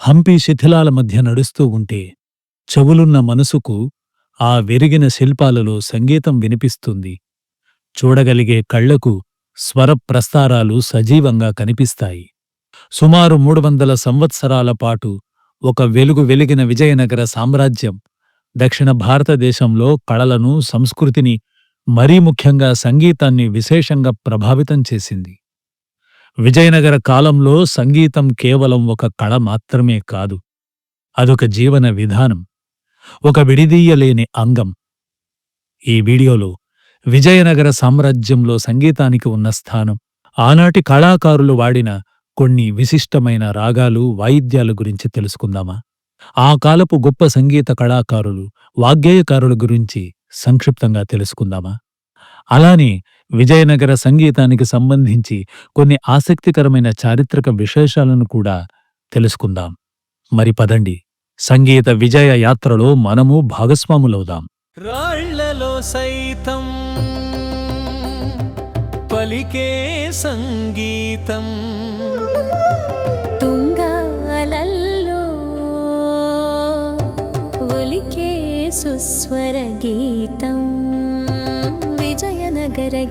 హంపి శిథిలాల మధ్య నడుస్తూ ఉంటే చెవులున్న మనసుకు ఆ వెరిగిన శిల్పాలలో సంగీతం వినిపిస్తుంది. చూడగలిగే కళ్ళకు స్వరప్రస్తారాలు సజీవంగా కనిపిస్తాయి. సుమారు మూడు వందల సంవత్సరాల పాటు ఒక వెలుగు వెలిగిన విజయనగర సామ్రాజ్యం దక్షిణ భారతదేశంలో కళలను సంస్కృతిని మరీ ముఖ్యంగా సంగీతాన్ని విశేషంగా ప్రభావితం చేసింది. విజయనగర కాలంలో సంగీతం కేవలం ఒక కళ మాత్రమే కాదు. అదొక జీవన విధానం. ఒక విడిదీయలేని అంగం. ఈ వీడియోలో విజయనగర సామ్రాజ్యంలో సంగీతానికి ఉన్న స్థానం ఆనాటి కళాకారులు వాడిన కొన్ని విశిష్టమైన రాగాలు వాయిద్యాల గురించి తెలుసుకుందామా? ఆ కాలపు గొప్ప సంగీత కళాకారులు వాగ్గేయకారుల గురించి సంక్షిప్తంగా తెలుసుకుందామా? అలానే విజయనగర సంగీతానికి సంబంధించి కొన్ని ఆసక్తికరమైన చారిత్రక విశేషాలను కూడా తెలుసుకుందాం. మరి పదండి. సంగీత విజయ యాత్రలో మనము భాగస్వాములవుదాం. రాళ్ళలో సైతం పలికే సంగీతం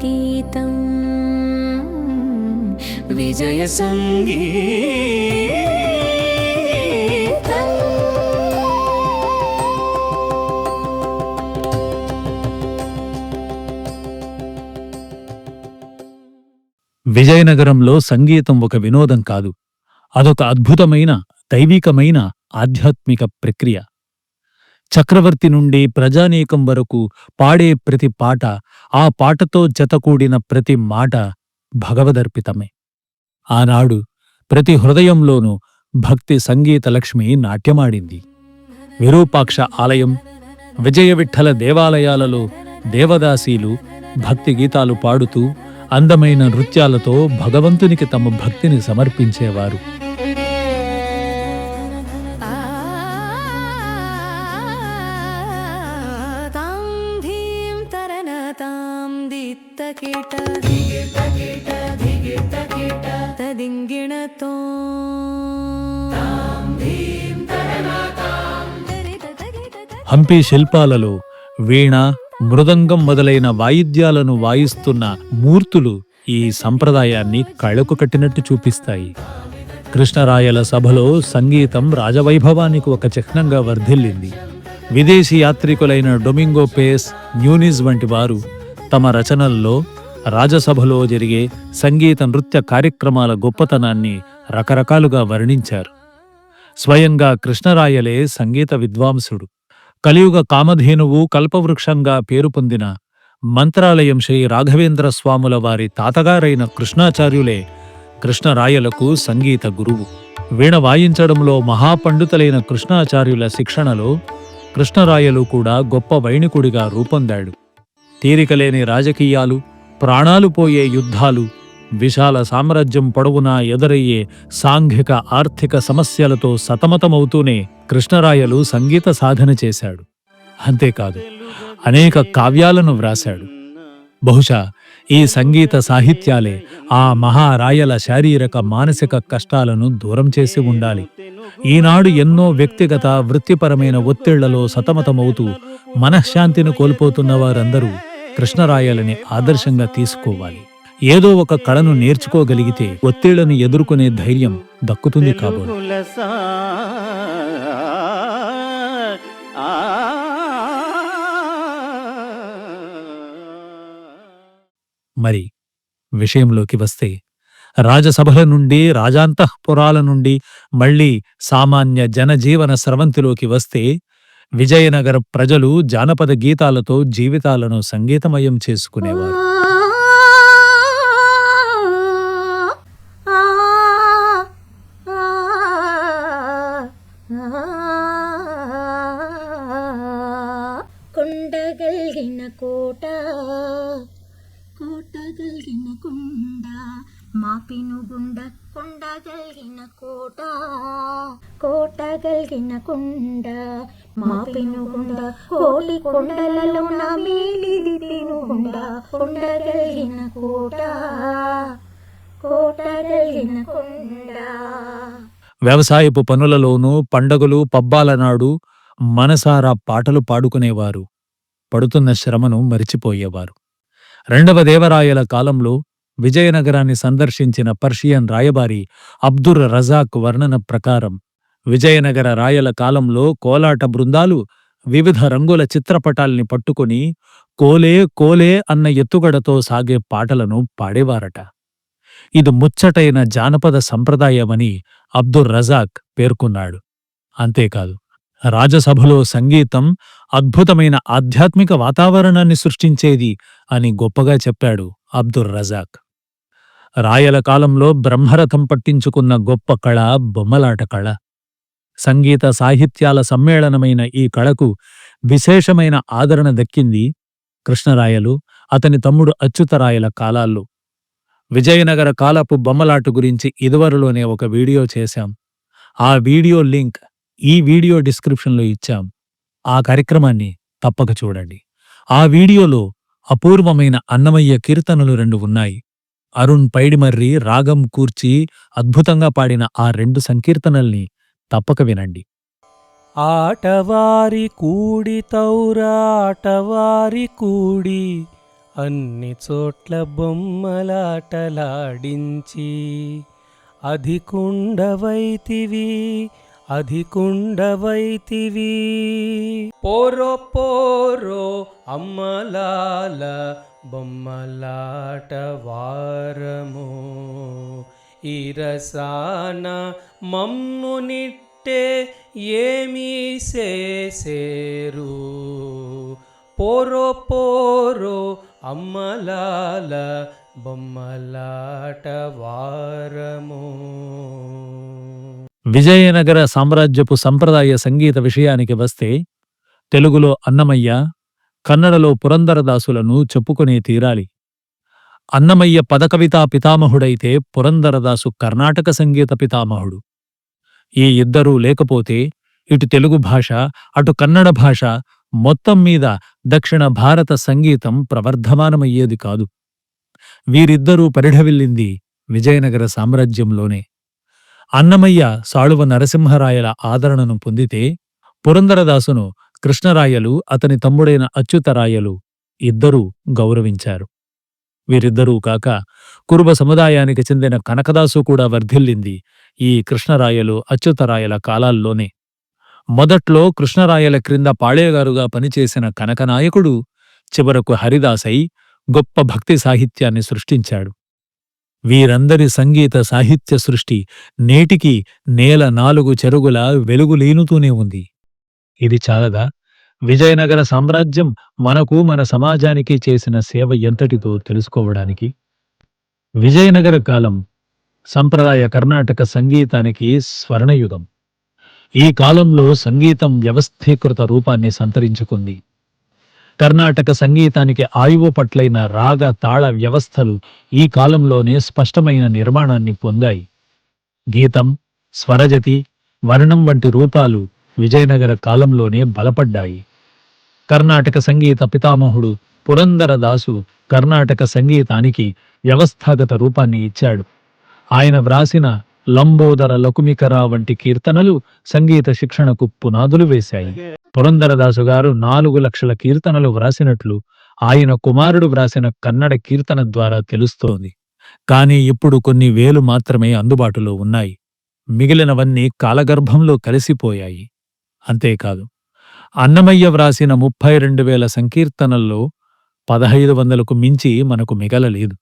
గీతం. విజయ సంగీతం. విజయనగరంలో సంగీతం ఒక వినోదం కాదు. అదొక అద్భుతమైన దైవికమైన ఆధ్యాత్మిక ప్రక్రియ. చక్రవర్తి నుండి ప్రజానీకం వరకు పాడే ప్రతి పాట ఆ పాటతో జతకూడిన ప్రతి మాట భగవదర్పితమే. ఆనాడు ప్రతి హృదయంలోనూ భక్తి సంగీత లక్ష్మి నాట్యమాడింది. విరూపాక్ష ఆలయం విజయవిఠల దేవాలయాలలో దేవదాసీలు భక్తి గీతాలు పాడుతూ అందమైన నృత్యాలతో భగవంతునికి తమ భక్తిని సమర్పించేవారు. హంపి శిల్పాలలో వీణ మృదంగం మొదలైన వాయిద్యాలను వాయిస్తున్న మూర్తులు ఈ సంప్రదాయాన్ని కళ్ళకు కట్టినట్టు చూపిస్తాయి. కృష్ణరాయల సభలో సంగీతం రాజవైభవానికి ఒక చిహ్నంగా వర్ధిల్లింది. విదేశీ యాత్రికులైన డొమింగో పేస్ న్యూనిజ్ వంటి వారు తమ రచనల్లో రాజసభలో జరిగే సంగీత నృత్య కార్యక్రమాల గొప్పతనాన్ని రకరకాలుగా వర్ణించారు. స్వయంగా కృష్ణరాయలే సంగీత విద్వాంసుడు. కలియుగ కామధేనువు కల్పవృక్షంగా పేరు పొందిన మంత్రాలయం శ్రీ రాఘవేంద్ర స్వాముల వారి తాతగారైన కృష్ణాచార్యులే కృష్ణరాయలకు సంగీత గురువు. వీణ వాయించడంలో మహాపండితులైన కృష్ణాచార్యుల శిక్షణలో కృష్ణరాయలు కూడా గొప్ప వైణికుడిగా రూపొందాడు. తీరికలేని రాజకీయాలు ప్రాణాలు పోయే యుద్ధాలు విశాల సామ్రాజ్యం పొడవునా ఎదురయ్యే సాంఘిక ఆర్థిక సమస్యలతో సతమతమవుతూనే కృష్ణరాయలు సంగీత సాధన చేశాడు. అంతేకాదు అనేక కావ్యాలను వ్రాశాడు. బహుశా ఈ సంగీత సాహిత్యాలే ఆ మహారాయల శారీరక మానసిక కష్టాలను దూరం చేసి ఉండాలి. ఈనాడు ఎన్నో వ్యక్తిగత వృత్తిపరమైన ఒత్తిళ్ళలో సతమతమవుతూ మనశ్శాంతిని కోల్పోతున్న వారందరూ కృష్ణరాయలని ఆదర్శంగా తీసుకోవాలి. ఏదో ఒక కళను నేర్చుకోగలిగితే ఒత్తిళ్ళను ఎదుర్కొనే ధైర్యం దక్కుతుంది కాబోలు. మరి విషయంలోకి వస్తే రాజసభల నుండి రాజాంతఃపురాల నుండి మళ్ళీ సామాన్య జనజీవన స్రవంతిలోకి వస్తే విజయనగర ప్రజలు జానపద గీతాలతో జీవితాలను సంగీతమయం చేసుకునేవారు. కొండగల్గిన కోట కోటగల్గిన కొండ మాపినుగుండ కొండగల్గిన కోట కోటగల్గిన కొండ మాపినుగుండ కోటి కొండలలో నా మేలిది పెనుగుండ కొండగల్గిన కోట కోటగల్గిన కొండ. వ్యవసాయపు పనులలోనూ పండగలు పబ్బాల నాడు మనసారా పాటలు పాడుకునేవారు. పడుతున్న శ్రమను మరిచిపోయేవారు. రెండవ దేవరాయల కాలంలో విజయనగరాన్ని సందర్శించిన పర్షియన్ రాయబారి అబ్దుర్ రజాక్ వర్ణన ప్రకారం విజయనగర రాయల కాలంలో కోలాట బృందాలు వివిధ రంగుల చిత్రపటాల్ని పట్టుకుని కోలే కోలే అన్న ఎత్తుగడతో సాగే పాటలను పాడేవారట. ఇది ముచ్చటైన జానపద సంప్రదాయమని అబ్దుర్ రజాక్ పేర్కొన్నాడు. అంతేకాదు రాజసభలో సంగీతం అద్భుతమైన ఆధ్యాత్మిక వాతావరణాన్ని సృష్టించేది అని గొప్పగా చెప్పాడు అబ్దుర్ రజాక్. రాయల కాలంలో బ్రహ్మరథం పట్టించుకున్న గొప్ప కళ బొమ్మలాట కళ. సంగీత సాహిత్యాల సమ్మేళనమైన ఈ కళకు విశేషమైన ఆదరణ దక్కింది కృష్ణరాయలు అతని తమ్ముడు అచ్యుతరాయల కాలాల్లో. విజయనగర కాలపు బొమ్మలాట గురించి ఇదివరలోనే ఒక వీడియో చేశాం. ఆ వీడియో లింక్ ఈ వీడియో డిస్క్రిప్షన్లో ఇచ్చాం. ఆ కార్యక్రమాన్ని తప్పక చూడండి. ఆ వీడియోలో అపూర్వమైన అన్నమయ్య కీర్తనలు రెండు ఉన్నాయి. అరుణ్ పైడిమర్రి రాగం కూర్చి అద్భుతంగా పాడిన ఆ రెండు సంకీర్తనల్ని తప్పక వినండి. ఆటవారి కూడి తౌరాటవారి కూడి అన్ని చోట్ల బొమ్మలాటలాడించి అధికుండవైతివి అధికుండవైతివి. పోరో పోరో అమ్మలాల బొమ్మలాట వారము ఇరసాన మమ్మునిట్టే ఏమీ చేసేరు. పోరో పోరో అమ్మలాల బొమ్మలాట వారము. విజయనగర సామ్రాజ్యపు సంప్రదాయ సంగీత విషయానికి వస్తే తెలుగులో అన్నమయ్య కన్నడలో పురందరదాసులను చెప్పుకునే తీరాలి. అన్నమయ్య పదకవితా పితామహుడైతే పురందరదాసు కర్ణాటక సంగీత పితామహుడు. ఈ ఇద్దరూ లేకపోతే ఇటు తెలుగు భాష అటు కన్నడ భాష మొత్తం మీద దక్షిణ భారత సంగీతం ప్రవర్ధమానమయ్యేది కాదు. వీరిద్దరూ పరిఢవిల్లింది విజయనగర సామ్రాజ్యంలోనే. అన్నమయ్య సాళువ నరసింహరాయల ఆదరణను పొందితే పురందరదాసును కృష్ణరాయలు అతని తమ్ముడైన అచ్యుతరాయలు ఇద్దరూ గౌరవించారు. వీరిద్దరూ కాక కురుబ సముదాయానికి చెందిన కనకదాసు కూడా వర్ధిల్లింది ఈ కృష్ణరాయలు అచ్యుతరాయల కాలాల్లోనే. మొదట్లో కృష్ణరాయల క్రింద పాళేగారుగా పనిచేసిన కనకనాయకుడు చివరకు హరిదాసై గొప్ప భక్తి సాహిత్యాన్ని సృష్టించాడు. వీరందరి సంగీత సాహిత్య సృష్టి నేటికి నేల నాలుగు చెరుగుల వెలుగులీనుతూనే ఉంది. ఇది చాలదా? విజయనగర సామ్రాజ్యం మనకు మన సమాజానికి చేసిన సేవ ఎంతటితో తెలుసుకోవడానికి. విజయనగర కాలం సంప్రదాయ కర్ణాటక సంగీతానికి స్వర్ణయుగం. ఈ కాలంలో సంగీతం వ్యవస్థీకృత రూపాన్ని సంతరించుకుంది. కర్ణాటక సంగీతానికి ఆయువు పట్లైన రాగ తాళ వ్యవస్థలు ఈ కాలంలోనే స్పష్టమైన నిర్మాణాన్ని పొందాయి. గీతం స్వరజతి వర్ణం వంటి రూపాలు విజయనగర కాలంలోనే బలపడ్డాయి. కర్ణాటక సంగీత పితామహుడు పురందరదాసు కర్ణాటక సంగీతానికి వ్యవస్థాగత రూపాన్ని ఇచ్చాడు. ఆయన వ్రాసిన లంబోదర లకుమికర వంటి కీర్తనలు సంగీత శిక్షణకు పునాదులు వేశాయి. పురందరదాసు గారు నాలుగు లక్షల కీర్తనలు వ్రాసినట్లు ఆయన కుమారుడు వ్రాసిన కన్నడ కీర్తన ద్వారా తెలుస్తోంది. కానీ ఇప్పుడు కొన్ని వేలు మాత్రమే అందుబాటులో ఉన్నాయి. మిగిలినవన్నీ కాలగర్భంలో కలిసిపోయాయి. అంతేకాదు. అన్నమయ్య వ్రాసిన ముప్పై రెండు వేల సంకీర్తనల్లో పదహైదు వందలకు మించి మనకు మిగలలేదు.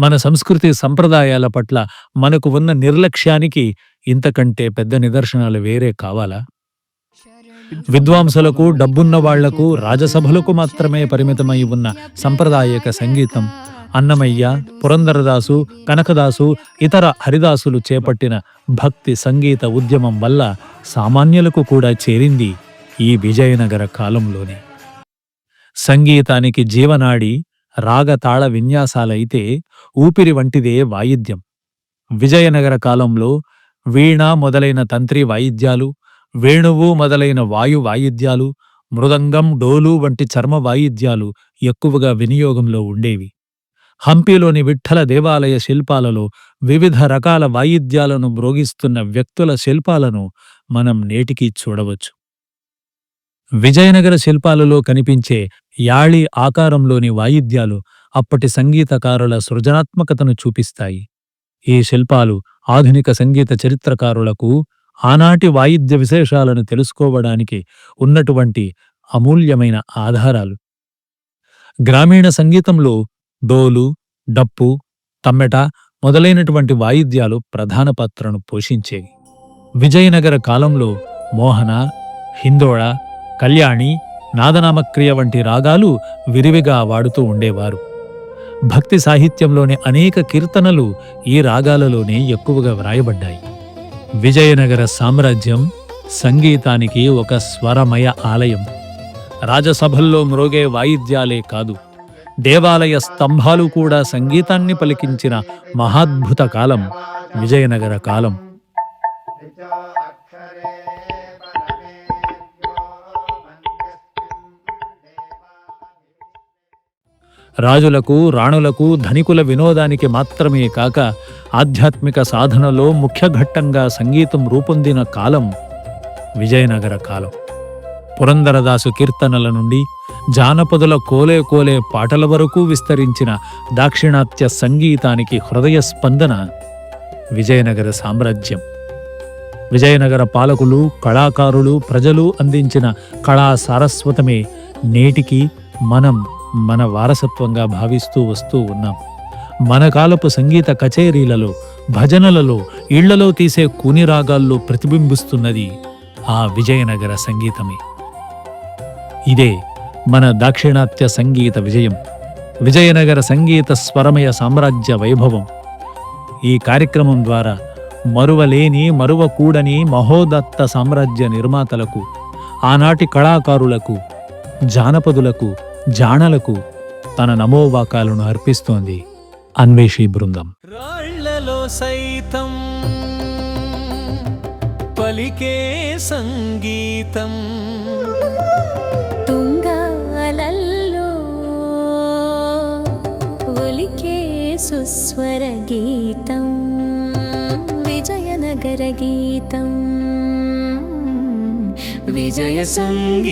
మన సంస్కృతి సంప్రదాయాల పట్ల మనకు ఉన్న నిర్లక్ష్యానికి ఇంతకంటే పెద్ద నిదర్శనాలు వేరే కావాలా? విద్వాంసులకు డబ్బున్న వాళ్ళకు రాజసభలకు మాత్రమే పరిమితమై ఉన్న సంప్రదాయక సంగీతం అన్నమయ్య పురందరదాసు కనకదాసు ఇతర హరిదాసులు చేపట్టిన భక్తి సంగీత ఉద్యమం వల్ల సామాన్యులకు కూడా చేరింది ఈ విజయనగర కాలంలోనే. సంగీతానికి జీవనాడి రాగతాళ విన్యాసాలైతే ఊపిరి వంటిదే వాయిద్యం. విజయనగర కాలంలో వీణ మొదలైన తంత్రి వాయిద్యాలు వేణువు మొదలైన వాయు వాయిద్యాలు మృదంగం డోలు వంటి చర్మ వాయిద్యాలు ఎక్కువగా వినియోగంలో ఉండేవి. హంపీలోని విఠల దేవాలయ శిల్పాలలో వివిధ రకాల వాయిద్యాలను మ్రోగిస్తున్న వ్యక్తుల శిల్పాలను మనం నేటికీ చూడవచ్చు. విజయనగర శిల్పాలలో కనిపించే యాళి ఆకారంలోని వాయిద్యాలు అప్పటి సంగీతకారుల సృజనాత్మకతను చూపిస్తాయి. ఈ శిల్పాలు ఆధునిక సంగీత చరిత్రకారులకు ఆనాటి వాయిద్య విశేషాలను తెలుసుకోవడానికి ఉన్నటువంటి అమూల్యమైన ఆధారాలు. గ్రామీణ సంగీతంలో డోలు డప్పు తమ్మెట మొదలైనటువంటి వాయిద్యాలు ప్రధాన పాత్రను పోషించేవి. విజయనగర కాలంలో మోహన హిందోళ కళ్యాణి నాదనామక్రియ వంటి రాగాలు విరివిగా వాడుతూ ఉండేవారు. భక్తి సాహిత్యంలోని అనేక కీర్తనలు ఈ రాగాలలోనే ఎక్కువగా వ్రాయబడ్డాయి. విజయనగర సామ్రాజ్యం సంగీతానికి ఒక స్వరమయ ఆలయం. రాజసభల్లో మ్రోగే వాయిద్యాలే కాదు. దేవాలయ స్తంభాలు కూడా సంగీతాన్ని పలికించిన మహాద్భుత కాలం విజయనగర కాలం. రాజులకు రాణులకు ధనికుల వినోదానికి మాత్రమే కాక ఆధ్యాత్మిక సాధనలో ముఖ్య ఘట్టంగా సంగీతం రూపొందిన కాలం విజయనగర కాలం. పురందరదాసు కీర్తనల నుండి జానపదుల కోలే కోలే పాటల వరకు విస్తరించిన దాక్షిణాత్య సంగీతానికి హృదయ స్పందన. విజయనగర సామ్రాజ్యం. విజయనగర పాలకులు కళాకారులు ప్రజలు అందించిన కళా సారస్వతమే నేటికి మనం మన వారసత్వంగా భావిస్తూ వస్తూ ఉన్నాం. మన కాలపు సంగీత కచేరీలలో భజనలలో ఇళ్ళలో తీసే కూని రాగాల్లో ప్రతిబింబిస్తున్నది ఆ విజయనగర సంగీతమే. ఇదే మన దాక్షిణాత్య సంగీత విజయం విజయనగర సంగీత స్వరమయ సామ్రాజ్య వైభవం. ఈ కార్యక్రమం ద్వారా మరువలేని మరువకూడని మహోదత్త సామ్రాజ్య నిర్మాతలకు ఆనాటి కళాకారులకు జానపదులకు జాణలకు తన నమోవాకాలను అర్పిస్తోంది అన్వేషి బృందం. రాళ్ళలో సైతం పలికే సంగీతం. సుస్వర గీతం విజయనగర గీతం. విజయ సంగీతం.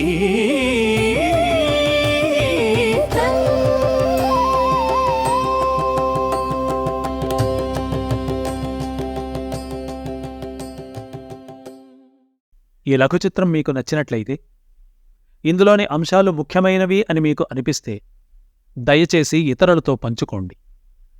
ఈ లఘు చిత్రం మీకు నచ్చినట్లయితే ఇందులోని అంశాలు ముఖ్యమైనవి అని మీకు అనిపిస్తే దయచేసి ఇతరులతో పంచుకోండి.